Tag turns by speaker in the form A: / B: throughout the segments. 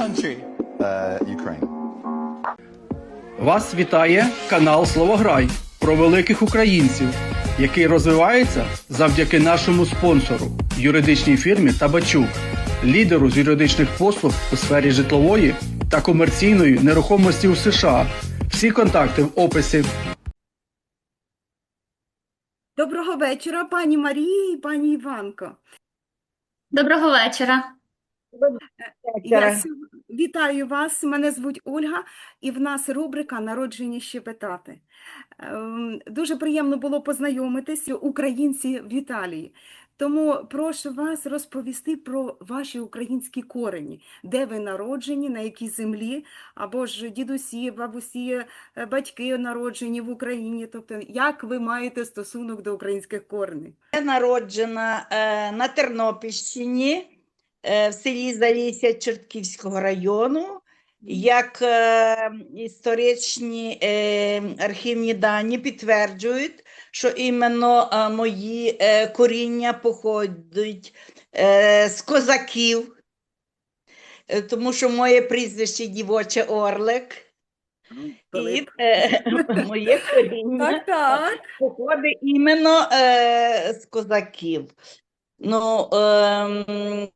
A: country?
B: Uh, Ukraine.
C: Вас вітає канал Словограй про великих українців, який розвивається завдяки нашому спонсору юридичній фірмі Табачук, лідеру з юридичних послуг у сфері житлової та комерційної нерухомості у США. Всі контакти в описі.
D: Доброго вечора, пані Марії і пані Іванко.
E: Доброго вечора.
D: Я сьо- вітаю вас. Мене звуть Ольга, і в нас рубрика Народжені щебетати. Ем, Дуже приємно було познайомитися українці в Італії. Тому прошу вас розповісти про ваші українські корені, де ви народжені, на якій землі, або ж дідусі, бабусі, е, батьки народжені в Україні. Тобто, як ви маєте стосунок до українських коренів?
F: Я народжена е, на Тернопільщині в селі Залісся Чортківського району. Як е, історичні е, архівні дані підтверджують, що іменно е, мої е, коріння походять е, з козаків, е, тому що моє прізвище дівоче Орлик. І е, моє коріння походить іменно е, з козаків. Ну, ем,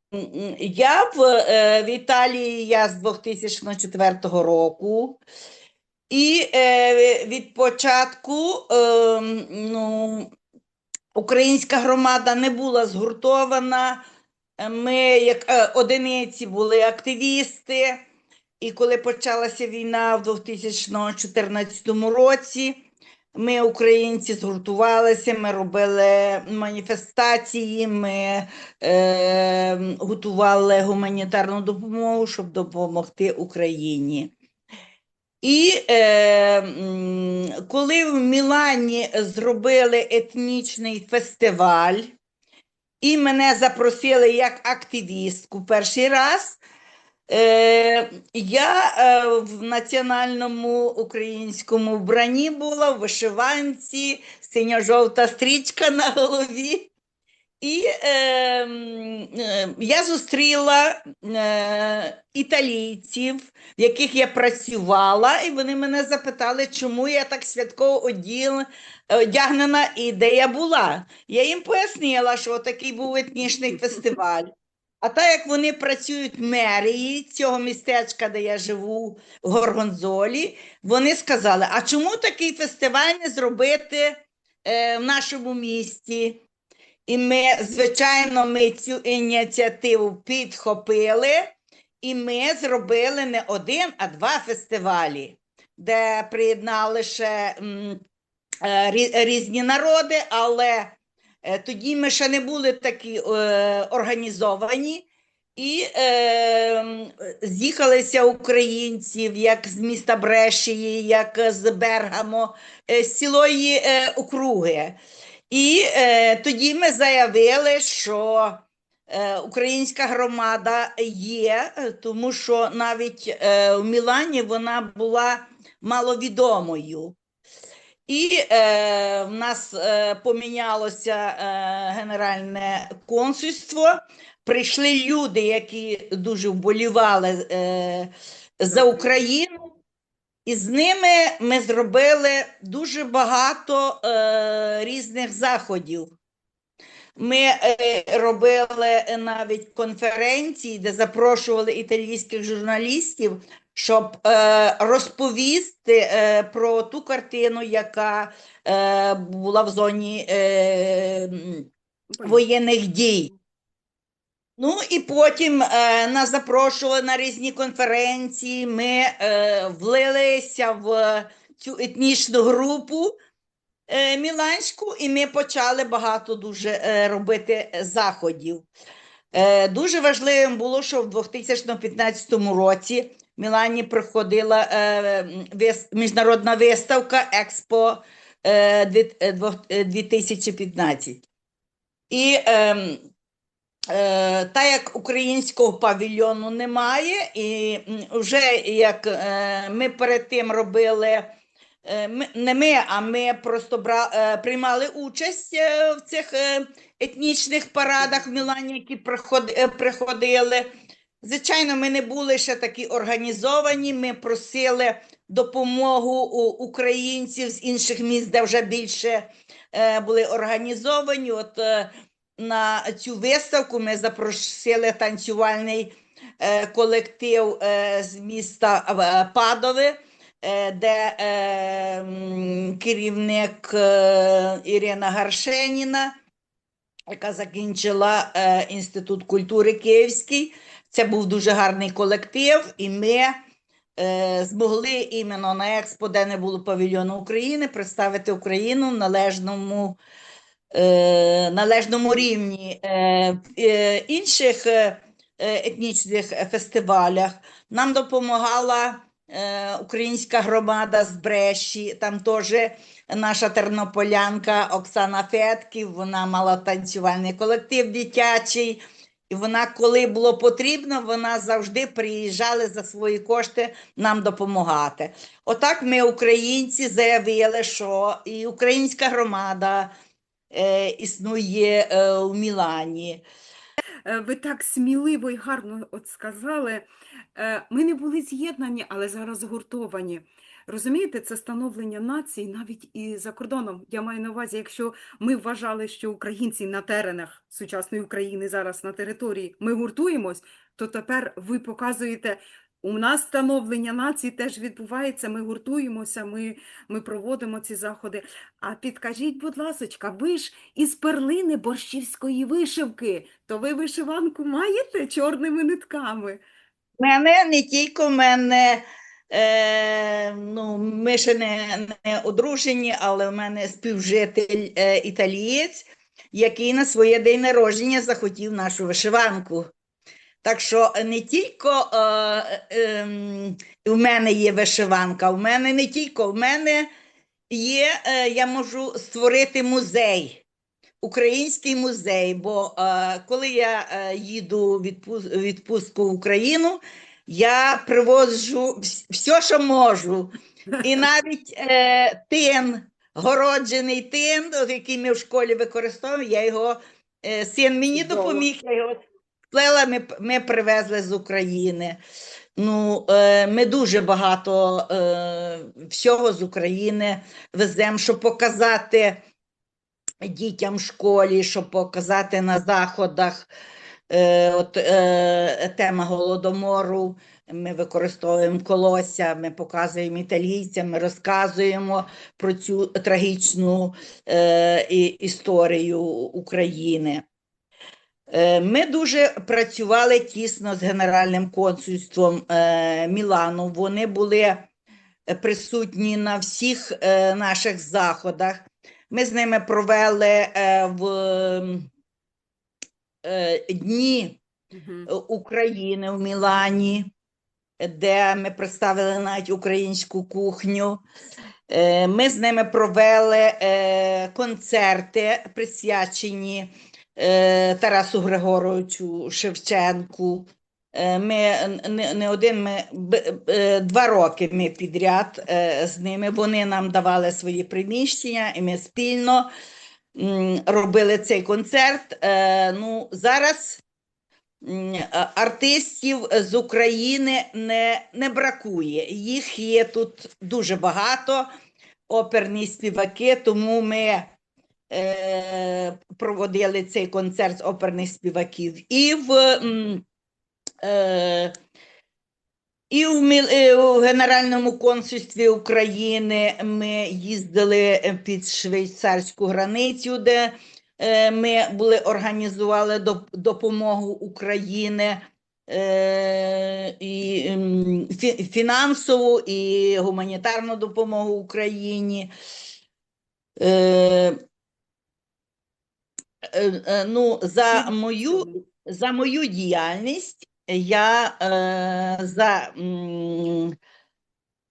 F: я в, е, в Італії я з 2004 року. І е, від початку ем, ну, українська громада не була згуртована. Е, Ми, як е, одиниці, були активісти. І коли почалася війна в 2014 році, ми, українці, згуртувалися, ми робили маніфестації, ми е, готували гуманітарну допомогу, щоб допомогти Україні. І е, коли в Мілані зробили етнічний фестиваль, і мене запросили як активістку перший раз, я е, в національному українському вбранні була в вишиванці, синьо-жовта стрічка на голові. І е, е, я зустріла е, італійців, в яких я працювала, і вони мене запитали, чому я так святково одягнена і де я була. Я їм пояснила, що такий був етнічний фестиваль. А так як вони працюють в мерії цього містечка, де я живу, в Горгонзолі, вони сказали: а чому такий фестиваль не зробити е, в нашому місті? І ми, звичайно, ми цю ініціативу підхопили, і ми зробили не один, а два фестивалі, де приєднали ще різні народи, але Тоді ми ще не були такі е, організовані, і е, з'їхалися українців як з міста Брешії, як з Бергамо, е, з цілої е, округи. І е, тоді ми заявили, що е, українська громада є, е, тому що навіть е, в Мілані вона була маловідомою. І е, в нас е, помінялося е, генеральне консульство. Прийшли люди, які дуже вболівали е, за Україну, і з ними ми зробили дуже багато е, різних заходів. Ми е, робили навіть конференції, де запрошували італійських журналістів, щоб е, розповісти е, про ту картину, яка е, була в зоні е, воєнних дій. Ну і потім е, нас запрошували на різні конференції. Ми е, влилися в цю етнічну групу е, Міланську, і ми почали багато дуже е, робити заходів. Е, дуже важливим було, що в 2015 році Мілані проходила е, міжнародна виставка Експо е, дві- е, двох- е, 2015. І ем, е, так як українського павільйону немає, і вже як ми перед тим робили, не ми, а ми просто бра, приймали участь в цих етнічних парадах в Мілані, які приходили. Звичайно, ми не були ще такі організовані. Ми просили допомогу у українців з інших міст, де вже більше е, були організовані. От е, на цю виставку ми запросили танцювальний е, колектив е, з міста е, Падове, е, де е, керівник е, Ірина Гаршеніна, яка закінчила е, Інститут культури Київський. Це був дуже гарний колектив, і ми е, змогли іменно на експо, де не було павільйону України, представити Україну в належному, е, належному рівні. Е, е, інших е, етнічних фестивалях нам допомагала е, українська громада з Бреші, там теж наша тернополянка Оксана Фетків, вона мала танцювальний колектив дитячий. І вона, коли було потрібно, вона завжди приїжджала за свої кошти нам допомагати. Отак ми, українці, заявили, що і українська громада е, існує е, у Мілані.
D: Е, Ви так сміливо і гарно от сказали. Е, Ми не були з'єднані, але зараз згуртовані. Розумієте, це становлення нації навіть і за кордоном. Я маю на увазі, якщо ми вважали, що українці на теренах сучасної України зараз на території ми гуртуємось, то тепер ви показуєте, у нас становлення нації теж відбувається, ми гуртуємося, ми, ми проводимо ці заходи. А підкажіть, будь ласочка, ви ж із перлини борщівської вишивки, то ви вишиванку маєте чорними нитками?
F: мене не тільки мене, е, ну, ми ще не, не одружені, але в мене співжитель е, італієць, який на своє день народження захотів нашу вишиванку. Так що не тільки е, е, в мене є вишиванка, в мене не тільки, в мене є, е, я можу створити музей. Український музей, бо е, коли я е, їду відпу- відпустку в Україну, я привозжу все, що можу. І навіть е, тин, городжений тин, який ми в школі використовуємо, я його, е, син мені допоміг, я його сплела, ми, ми привезли з України. Ну, е, ми дуже багато е, всього з України веземо, щоб показати дітям в школі, щоб показати на заходах. Е, от, е, тема голодомору. Ми використовуємо колося, ми показуємо італійцям, ми розказуємо про цю трагічну е, історію України. Е, Ми дуже працювали тісно з Генеральним консульством е, Мілану. Вони були присутні на всіх е, наших заходах. Ми з ними провели е, в дні е, України в Мілані, де ми представили навіть українську кухню. Е, Ми з ними провели е, концерти, присвячені е, Тарасу Григоровичу Шевченку. Е, Ми не, один, ми е, два роки ми підряд е, з ними. Вони нам давали свої приміщення, і ми спільно робили цей концерт. Е, Ну, зараз артистів з України не, не бракує. Їх є тут дуже багато, оперні співаки, тому ми е, проводили цей концерт з оперних співаків. І в, е, і в, е, Генеральному консульстві України ми їздили е, під швейцарську границю, де е, ми були, організували допомогу України е, і фінансову і гуманітарну допомогу Україні. Ну, за мою за мою діяльність я е, за, м,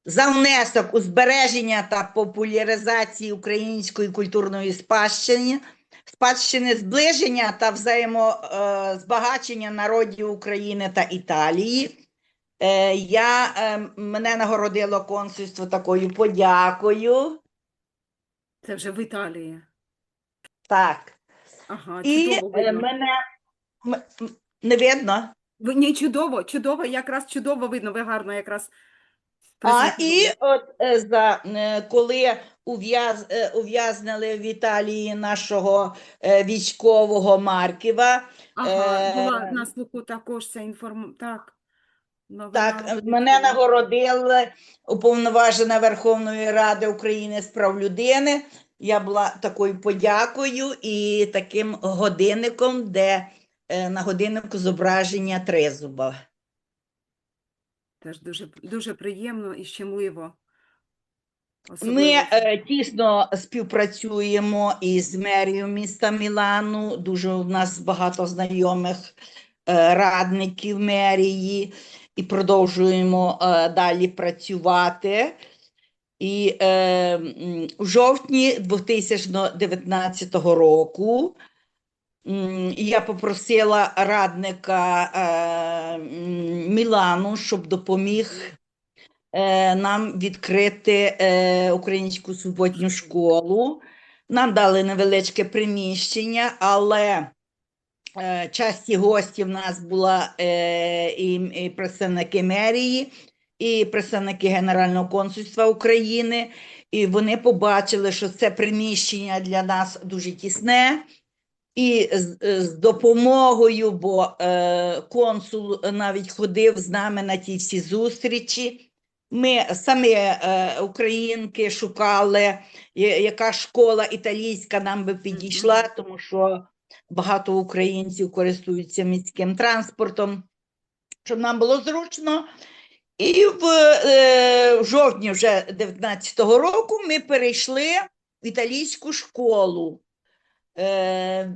F: за внесок у збереження та популяризації української культурної спадщини, спадщини зближення та взаємозбагачення народів України та Італії. Е, я, е, мене нагородило консульство такою подякою.
D: Це вже в Італії.
F: Так.
D: Ага,
F: І
D: чудово
F: е,
D: видно.
F: мене не видно.
D: Ні, чудово, чудово, якраз чудово видно, ви гарно якраз
F: А і от е, за е, коли ув'яз, е, ув'язнили в Італії нашого е, військового Марківа,
D: Ага, була
F: е,
D: на слуху також ця інформація. Так, новина
F: так мене нагородили уповноважена Верховної Ради України з прав людини. Я була такою подякою і таким годинником, де на годиннику зображення тризуба.
D: Теж дуже, дуже приємно і щемливо.
F: Ми е, тісно співпрацюємо із мерією міста Мілану. Дуже у нас багато знайомих е, радників мерії, і продовжуємо е, далі працювати. І е, у жовтні 2019 року я попросила радника е, Мілану, щоб допоміг е, нам відкрити е, українську суботню школу. Нам дали невеличке приміщення, але часті гості в нас була і представники мерії, і представники Генерального консульства України. І вони побачили, що це приміщення для нас дуже тісне. І з, з допомогою, бо е, консул навіть ходив з нами на ті всі зустрічі. Ми самі е, українки шукали, яка школа італійська нам би підійшла, тому що багато українців користуються міським транспортом, щоб нам було зручно. І в, е, в жовтні вже 19-го року ми перейшли в італійську школу. Е,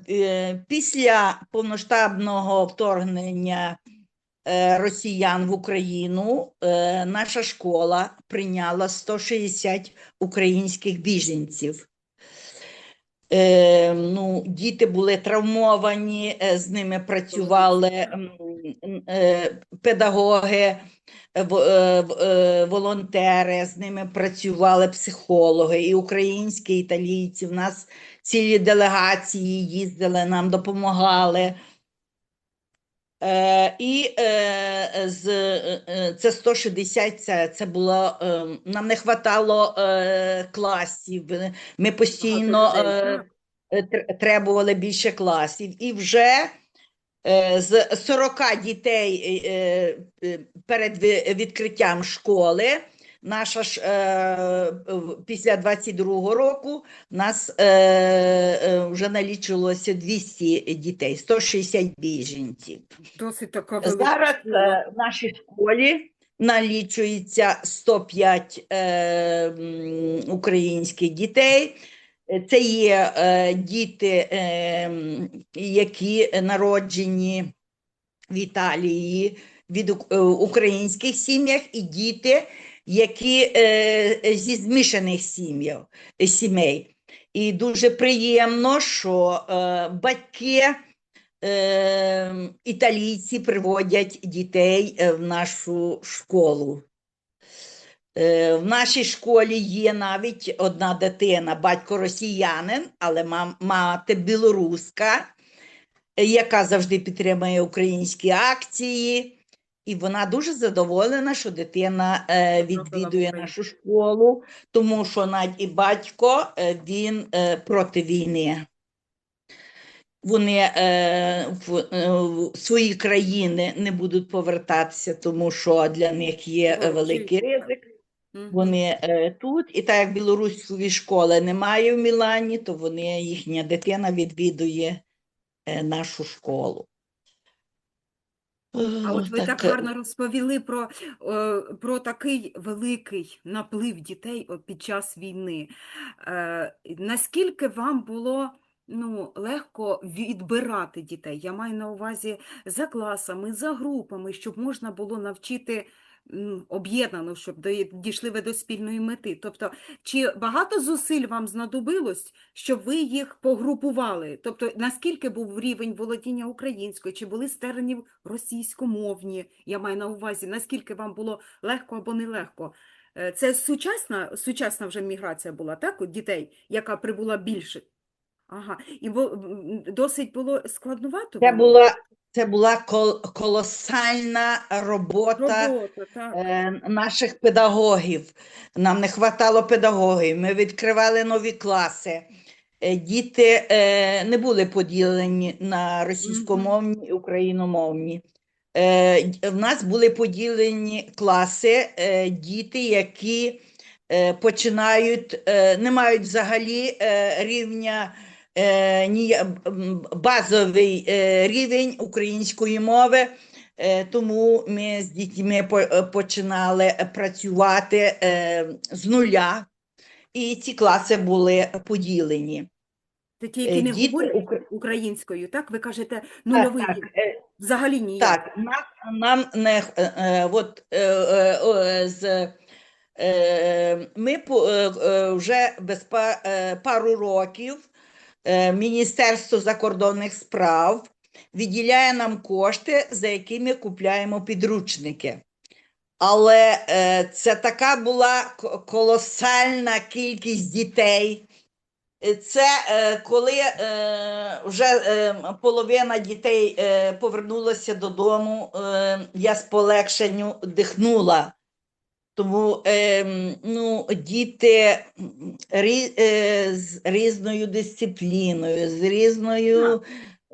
F: е, після повноштабного вторгнення е, росіян в Україну наша школа прийняла 160 українських біженців. Ну, діти були травмовані, з ними працювали педагоги, волонтери, з ними працювали психологи, і українські, і італійці. В нас цілі делегації їздили, нам допомагали. Е, і е, з, е, це 160, це, це було, е, нам не вистачало е, класів, ми постійно е, требували більше класів. І вже е, з 40 дітей е, е, перед відкриттям школи, наша ж е, після 22-го року нас е, е, вже налічувалося 200 дітей, 160 біженців.
D: Досить така велика
F: Зараз е, в нашій школі налічується 105 е, українських дітей. Це є е, діти, е, які народжені в Італії від е, українських сім'ях, і діти, які е, зі змішаних сім'їв, е, сімей. І дуже приємно, що е, батьки е, італійці приводять дітей е, в нашу школу. Е, В нашій школі є навіть одна дитина, батько росіянин, але мати білоруска, е, яка завжди підтримує українські акції. І вона дуже задоволена, що дитина е, відвідує нашу школу, тому що навіть і батько е, він е, проти війни. Вони в, свої країни не будуть повертатися, тому що для них є
D: О,
F: великий ризик. Вони тут, і так як білоруської школи немає в Мілані, то вони, їхня дитина відвідує нашу школу.
D: А от ви так
F: так
D: гарно розповіли про, е, про такий великий наплив дітей під час війни. Е, Наскільки вам було ну, легко відбирати дітей? Я маю на увазі за класами, за групами, щоб можна було навчити об'єднано, щоб дійшли ви до спільної мети. Тобто, чи багато зусиль вам знадобилось, щоб ви їх погрупували? Тобто, наскільки був рівень володіння українською, чи були стерені російськомовні? Я маю на увазі, наскільки вам було легко або нелегко? Е, Це сучасна, сучасна вже міграція була, так, у дітей, яка прибула більше? Ага, і бо, досить було складнувато
F: Це була, це була кол- колосальна робота
D: Робота,
F: е, наших педагогів. Нам не вистачало педагогів. Ми відкривали нові класи. Е, Діти е, не були поділені на російськомовні і україномовні. Е, В нас були поділені класи, е, діти, які е, починають, е, не мають взагалі е, рівня, базовий е, рівень української мови. Е, Тому ми з дітьми по- е, починали працювати е, з нуля, і ці класи були поділені.
D: Це ті, які
F: Е,
D: не
F: Діти
D: говорять українською, так? Ви кажете, нульовий
F: так, е,
D: Взагалі ніяк.
F: Так, нам, нам не е, е, от, е, е, з, е, ми е, е, вже без па, е, пару років е, Міністерство закордонних справ виділяє нам кошти, за які ми купляємо підручники. Але е, це така була колосальна кількість дітей. Е, Це е, коли е, вже е, половина дітей е, повернулася додому, е, я з полегшенню дихнула. Тому е, ну, діти рі, е, з різною дисципліною, з різною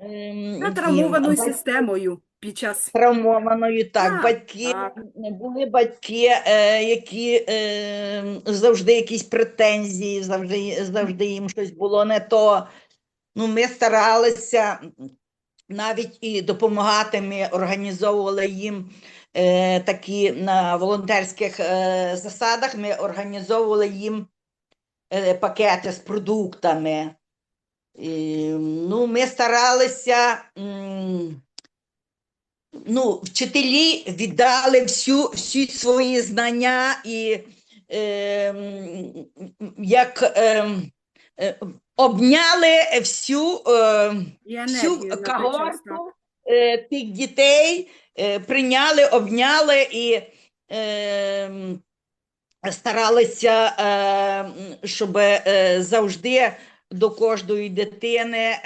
F: тим,
D: травмованою системою під час
F: травмованою, так,
D: Так,
F: батьки,
D: так.
F: були батьки, е, які е, завжди якісь претензії, завжди, завжди їм щось було не то. Ну, ми старалися навіть і допомагати. Ми організовували їм е, такі на волонтерських е, засадах. Ми організовували їм е, пакети з продуктами. І, ну, ми старалися. ну, вчителі віддали всю, всі свої знання і е, як е, е, обняли всю, е, всю когорту е, тих дітей, е, прийняли, обняли і е, старалися, е, щоб е, завжди до кожної дитини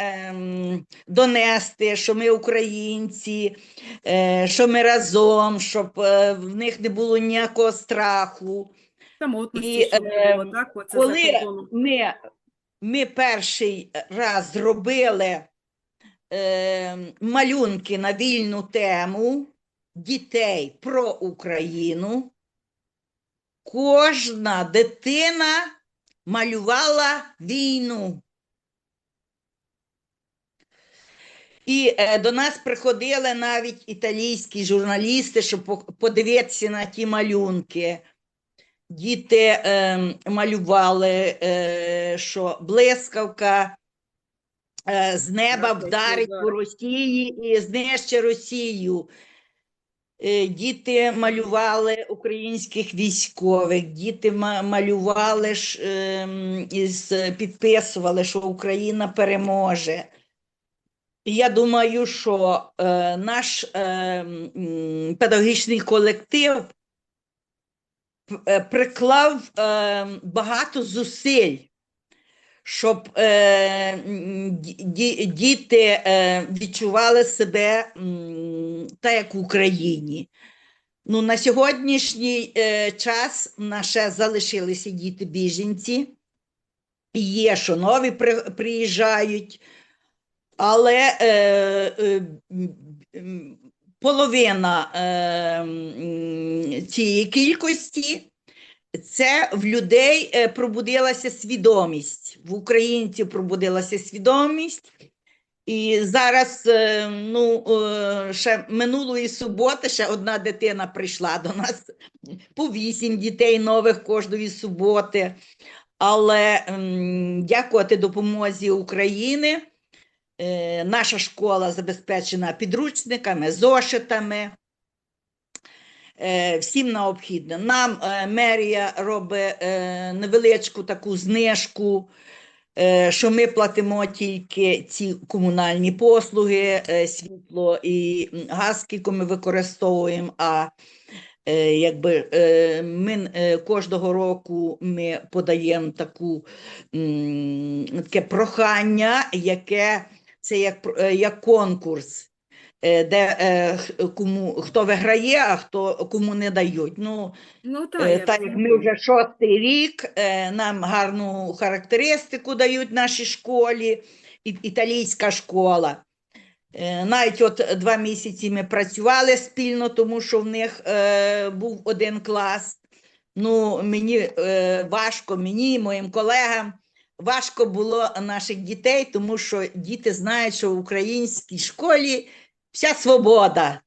F: донести, що ми українці, е, що ми разом, щоб е, в них не було ніякого страху.
D: Самотності,
F: І,
D: не було, так? Оце
F: Коли ми, ми перший раз зробили е, малюнки на вільну тему дітей про Україну, кожна дитина малювала війну. І е, до нас приходили навіть італійські журналісти, щоб подивитися на ті малюнки. Діти е, малювали, е, що блискавка е, з неба вдарить по Росії і знищить Росію. Е, Діти малювали українських військових, діти малювали ж, і підписували, що Україна переможе. Я думаю, що е, наш е, педагогічний колектив е, приклав е, багато зусиль, щоб е, ді- ді- діти е, відчували себе м, так, як в Україні. Ну, на сьогоднішній е, час в нас ще залишилися діти-біженці. Є, що нові при, приїжджають, але е, е, половина е, цієї кількості це в людей е, пробудилася свідомість, в українців пробудилася свідомість. І зараз, е, ну, е, ще минулої суботи ще одна дитина прийшла до нас, по вісім дітей нових кожної суботи. Але дякувати допомозі України, наша школа забезпечена підручниками, зошитами. Е, Всім необхідно. Нам е, мерія робить е, невеличку таку знижку, е, що ми платимо тільки ці комунальні послуги, е, світло і газ, скільки ми використовуємо. А е, якби е, ми е, кожного року ми подаємо таку таке прохання, яке це як, е, як конкурс. е, де е, кому, хто виграє, а хто кому не дають. Ну,
D: Ну, так,
F: Е, Так як ми вже шостий рік, нам гарну характеристику дають нашій школі, італійська школа. Навіть от два місяці ми працювали спільно, тому що в них е, був один клас. Ну, мені е, важко, мені моїм колегам важко було наших дітей, тому що діти знають, що в українській школі вся свобода.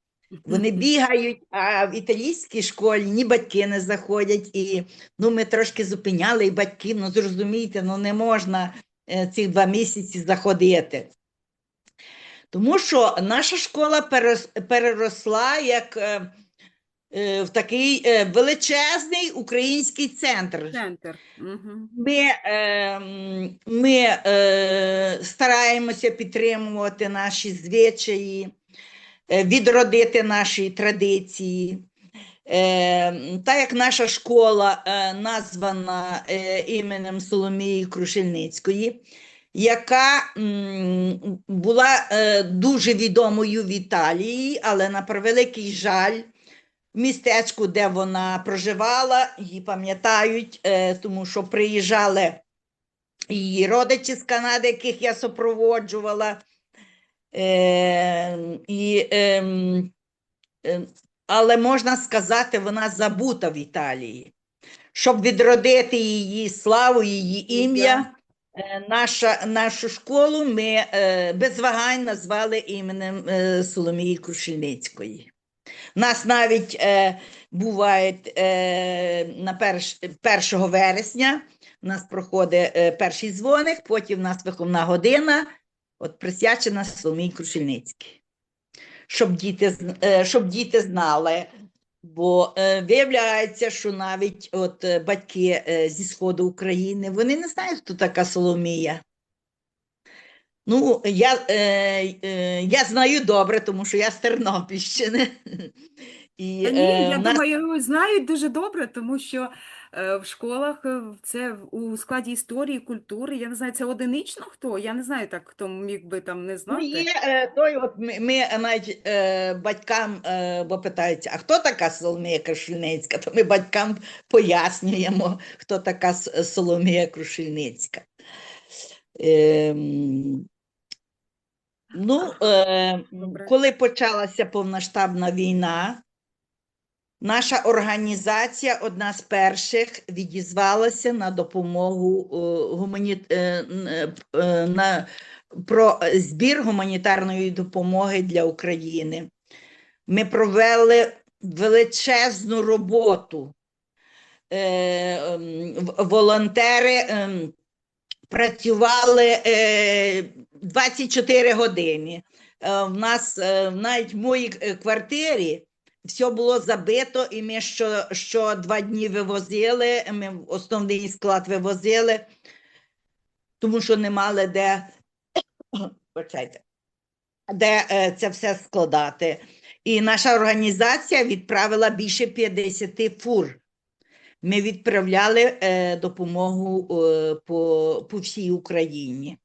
F: Вони бігають, а в італійській школі ні батьки не заходять. І ну, ми трошки зупиняли і батьків, ну зрозумійте, ну не можна е, цих два місяці заходити. Тому що наша школа переросла як е, в такий е, величезний український центр.
D: Центр. Угу.
F: Ми, е, ми е, стараємося підтримувати наші звичаї, е, відродити наші традиції. Е, так як наша школа е, названа е, іменем Соломії Крушельницької, яка м, була е, дуже відомою в Італії, але на превеликий жаль, містечку, де вона проживала, її пам'ятають, е, тому що приїжджали її родичі з Канади, яких я супроводжувала. Е, і, ем, е, але можна сказати, вона забута в Італії. Щоб відродити її славу, її ім'я, е, наша, нашу школу ми е, без вагань назвали іменем е, Соломії Крушельницької. Нас навіть е, буває е, на перш, 1 вересня у нас проходить е, перший дзвоник, потім у нас виховна година, от присвячена Соломії Крушельницькій. Щоб діти, е, щоб діти знали, бо е, виявляється, що навіть от е, батьки е, зі сходу України, вони не знають, хто така Соломія. Ну, я, е, е, я знаю добре, тому що я з Тернопільщини. І,
D: Та ні,
F: е,
D: я
F: нас-
D: думаю, знають дуже добре, тому що е, в школах е, це у складі історії, культури. Я не знаю, це одинично хто? Я не знаю так, хто міг би там не
F: Ну,
D: знати.
F: є е, той, от ми, ми навіть е, батькам, е, бо питаються, а хто така Соломія Крушельницька? То ми батькам пояснюємо, хто така Соломія Крушельницька. Ем, ну, е,
D: Добре.
F: коли почалася повноштабна війна, наша організація одна з перших відізвалася на допомогу е, гумані... е, е, е, на про збір гуманітарної допомоги для України. Ми провели величезну роботу. Е, Волонтери ем, працювали е, 24 години. Е, В нас е, навіть в моїй е, квартирі все було забито, і ми що, що два дні вивозили, ми основний склад вивозили, тому що не мали де, де це все складати. І наша організація відправила більше 50 фур. Ми відправляли допомогу по, по всій Україні.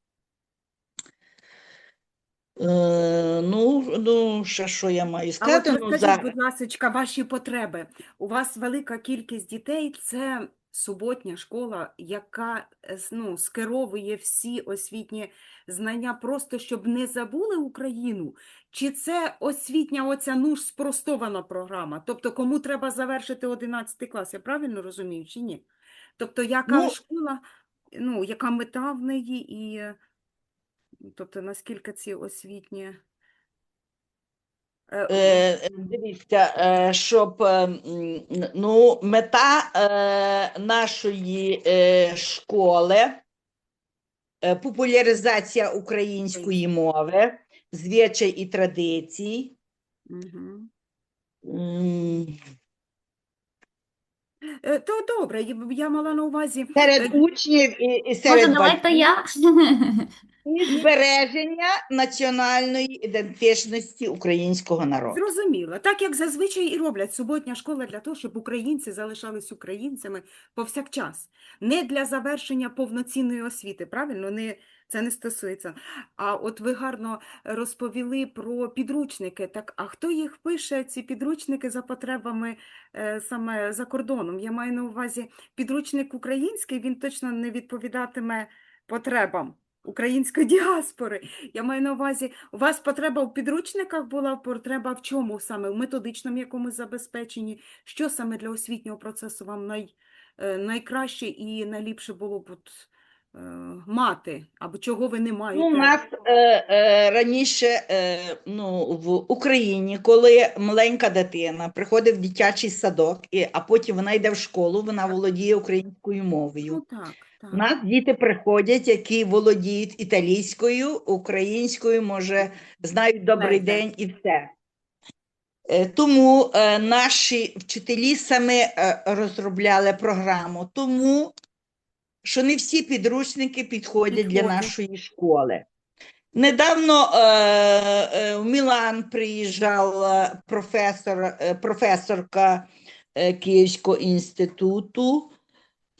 F: Е, ну, ну, ще що я маю
D: А от?
F: Ну,
D: розкажіть,
F: за...
D: будь ласка, ваші потреби. У вас велика кількість дітей, це суботня школа, яка е, с- ну, скеровує всі освітні знання просто, щоб не забули Україну? Чи це освітня оця ну ж спростована програма? Тобто кому треба завершити 11 клас, я правильно розумію, чи ні? Тобто яка
F: Ну,
D: школа, ну, яка мета в неї і е, тобто наскільки ці освітні... е,
F: Е, Дивіться, е, щоб е, ну, мета нашої школи популяризація української мови, звичай і традицій.
D: Мгм. Е, То добре, я я мала на увазі
F: Серед
D: е,
F: учнів і, і
E: Може,
F: серед
E: давайте
F: батьків
E: я?
F: і збереження національної ідентичності українського народу.
D: зрозуміло, так як зазвичай і роблять суботня школа для того, щоб українці залишались українцями повсякчас, не для завершення повноцінної освіти, правильно? Не це не стосується. А от ви гарно розповіли про підручники. Так, а хто їх пише, ці підручники за потребами е, саме за кордоном? Я маю на увазі підручник український, він точно не відповідатиме потребам української діаспори. Я маю на увазі, у вас потреба в підручниках була, потреба в чому саме? В методичному якомусь забезпеченні? Що саме для освітнього процесу вам най, е, найкраще і найліпше було б е, мати? Або чого ви не маєте?
F: Ну, у нас е, е, раніше е, ну, в Україні, коли маленька дитина приходить в дитячий садок, і, а потім вона йде в школу, вона володіє українською
D: Ну
F: мовою.
D: так, так.
F: У нас діти приходять, які володіють італійською, українською, може, знають добрий
D: Знаєте.
F: день і все. Е, Тому е, наші вчителі самі е, розробляли програму, тому що не всі підручники підходять для нашої школи. Недавно е, е, в Мілан приїжджала професор, е, професорка е, Київського інституту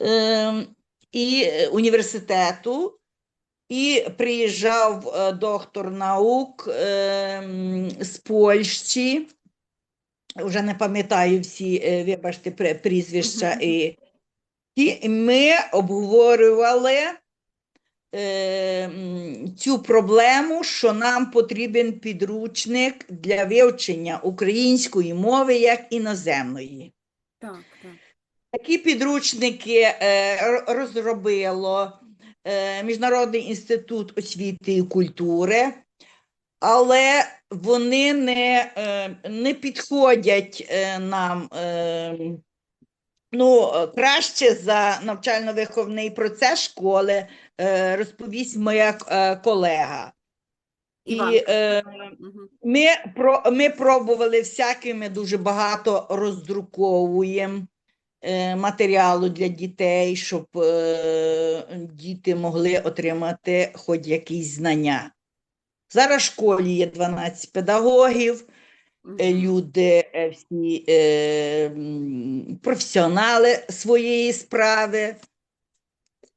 F: е, і е, університету, і приїжджав е, доктор наук е, з Польщі. Вже не пам'ятаю всі, е, вибачте, прізвища. І, і ми обговорювали е, цю проблему, що нам потрібен підручник для вивчення української мови як іноземної.
D: Так, так.
F: Такі підручники е, розробило е, Міжнародний інститут освіти і культури, але вони не, е, не підходять е, нам. Е, ну, е, краще за навчально-виховний процес школи е, розповість моя е, колега. І е, ми, про, ми пробували всяке, ми дуже багато роздруковуємо е, матеріалу для дітей, щоб е, діти могли отримати хоч якісь знання. Зараз в школі є 12 педагогів. Люди е, всі е, професіонали своєї справи.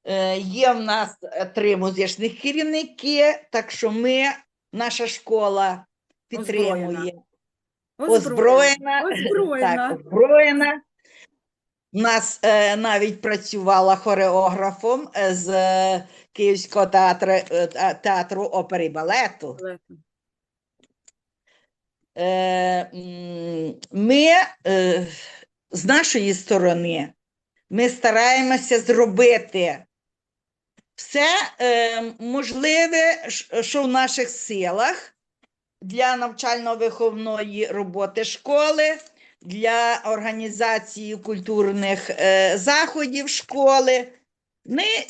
F: Е, Є в нас е, три музичних керівники, так що ми, наша школа підтримує. Озброєна.
D: Озброєна.
F: Так, озброєна. У нас е, навіть працювала хореографом е, з е, Київського театру, е, театру опери і балету. Е, м, ми е, з нашої сторони ми стараємося зробити все е, можливе, що в наших силах для навчально-виховної роботи школи, для організації культурних е, заходів школи, не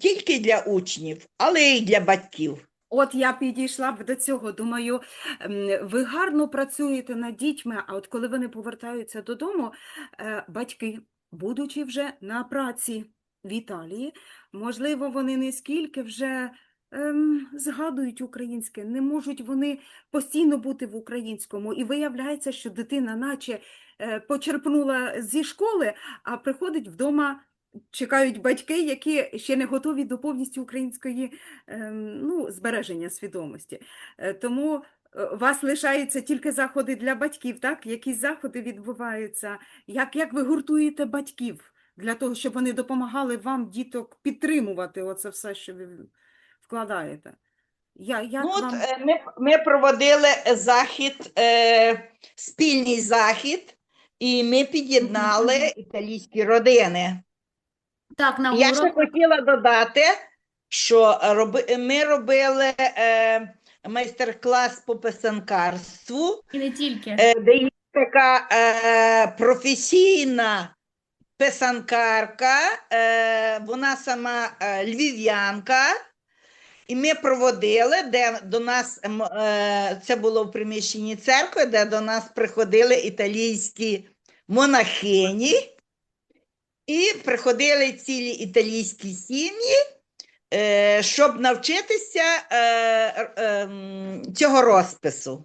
F: тільки для учнів, але й для батьків.
D: От я підійшла б до цього. Думаю, ем, ви гарно працюєте над дітьми, а от коли вони повертаються додому, е, батьки, будучи вже на праці в Італії, можливо, вони не скільки вже ем, згадують українське, не можуть вони постійно бути в українському. І виявляється, що дитина наче е, почерпнула зі школи, а приходить вдома. Чекають батьки, які ще не готові до повністю української ем, ну, збереження свідомості. Е, Тому е, у вас лишаються тільки заходи для батьків, так? Якісь заходи відбуваються. Як, як ви гуртуєте батьків для того, щоб вони допомагали вам, діток, підтримувати оце все, що ви вкладаєте? Я, як
F: Ну, от,
D: вам...
F: е, ми, ми проводили захід, е, спільний захід, і ми під'єднали італійські родини.
E: Так, на
F: Я ще
E: урок.
F: хотіла додати, що роби, ми робили е, майстер-клас по писанкарству,
E: І не тільки.
F: е, де є така е, професійна писанкарка, е, вона сама е, львів'янка. І ми проводили, де до нас е, це було в приміщенні церкви, де до нас приходили італійські монахині, і приходили цілі італійські сім'ї, е, щоб навчитися е, ем, цього розпису.